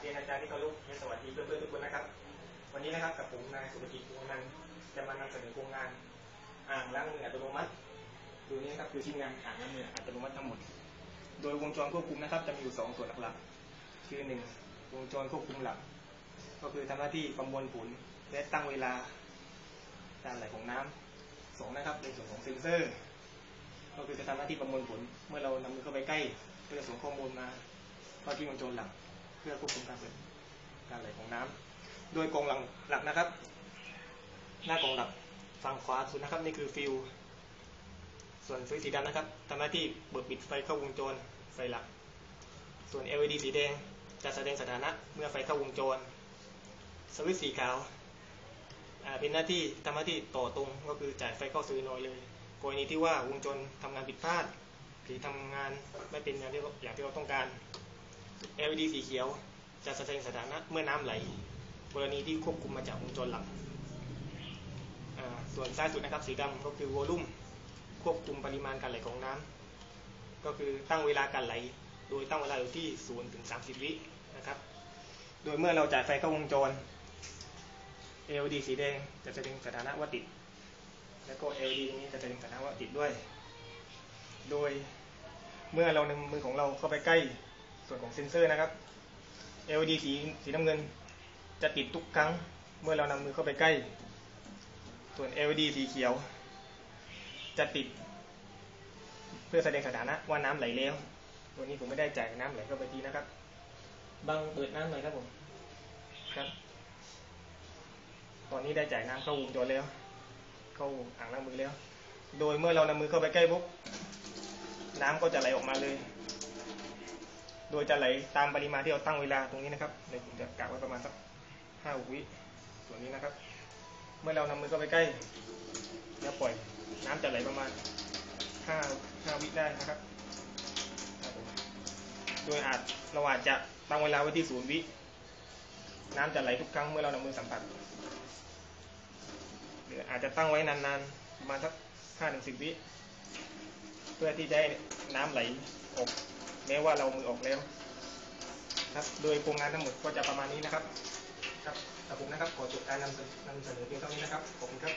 เรียนอาจารย์ที่เคารพและสวัสดีเพื่อนๆทุกคนนะครับ วันนี้นะครับกับผมนายสุภกิจวงนันจะมานำเสนอโครงงานอ่างล้างมืออัตโนมัติดูนี้นะครับคือชิ้นงานอ่างล้างมืออัตโนมัติทั้งหมด โดยวงจรควบคุมนะครับ จะมีอยู่สองส่วนหลักๆ คือหนึ่งวงจรควบคุมหลัก ก็คือทำหน้าที่ประมวลผลและตั้งเวลาการไหลของน้ำสองนะครับในส่วนของเซ็นเซอร์ ก็คือจะทำหน้าที่ประมวลผล เมื่อเรานำมือเข้าไปใกล้เพื่อจะส่งข้อมูลมาเข้าที่วงจรหลัก เพื่อควบคุมการเปิดการไหลของน้ำโดยกองหลังหลักนะครับ หน้ากองหลักฝั่งขวาสุดนะครับนี่คือฟิวส่วนไฟสีดำนะครับทำหน้าที่เปิดปิดไฟเข้าวงจรไฟหลัก ส่วน LED สีแดงจะแสดงสถานะเมื่อไฟเข้าวงจร สวิตช์สีขาวเป็นหน้าที่ทำหน้าที่ต่อตรงก็คือจ่ายไฟเข้าโซลินอยเลยกรณีที่ว่าวงจรทำงานผิดพลาดหรือทำงานไม่เป็นอย่างที่เราต้องการ LED สีเขียว จะแสดงสถานะเมื่อน้ำไหล กรณีที่ควบคุมมาจากวงจรหลักส่วนซ้ายสุดนะครับสีดำก็คือวอลลุ่มควบคุมปริมาณการไหลของน้ำก็คือตั้งเวลาการไหล โดยตั้งเวลาอยู่ที่0ถึง30 วินะครับ โดยเมื่อเราจ่ายไฟเข้าวงจร LED สีแดงจะแสดงสถานะว่าติด แล้วก็ LED ตรงนี้จะแสดงสถานะว่าติดด้วย โดยเมื่อเรานำมือของเราเข้าไปใกล้ ส่วนของเซ็นเซอร์นะครับ LED สีสีน้ำเงินจะติดทุกครั้งเมื่อเรานำมือเข้าไปใกล้ ส่วน LED สีเขียว จะติด เพื่อแสดงสถานะว่าน้ำไหลแล้วตัวนี้ผมไม่ได้จ่ายน้ำไหลเข้าไปทีนะครับ บังเปิดน้ำหน่อยครับผมครับ ตอนนี้ได้จ่ายน้ำเข้าวงจรแล้ว เข้าอ่างล้างมือแล้ว โดยเมื่อเรานำมือเข้าไปใกล้ปุ๊บน้ำก็จะไหลออกมาเลย โดยจะไหลตามปริมาณที่เราตั้งเวลาตรงนี้นะครับเดี๋ยวผมจะกะไว้ประมาณสักห้าวิส่วนนี้นะครับ เมื่อเรานำมือเข้าไปใกล้ แล้วปล่อยน้ำจะไหลประมาณห้าห้าวิได้นะครับ โดยอาจเราอาจจะตั้งเวลาไว้ที่ศูนย์วิ น้ำจะไหลทุกครั้งเมื่อเรานำมือสัมผัสหรืออาจจะตั้งไว้นานๆประมาณสักห้าถึงสิบวิ เพื่อที่ได้น้ำไหลออกแม้ว่าเรามือออกแล้ว ครับ โดยโครงงานทั้งหมดก็จะประมาณนี้นะครับ ครับแต่ผมนะครับขอจบการนำเสนอนำเสนอเพียงเท่านี้นะครับขอบคุณครับ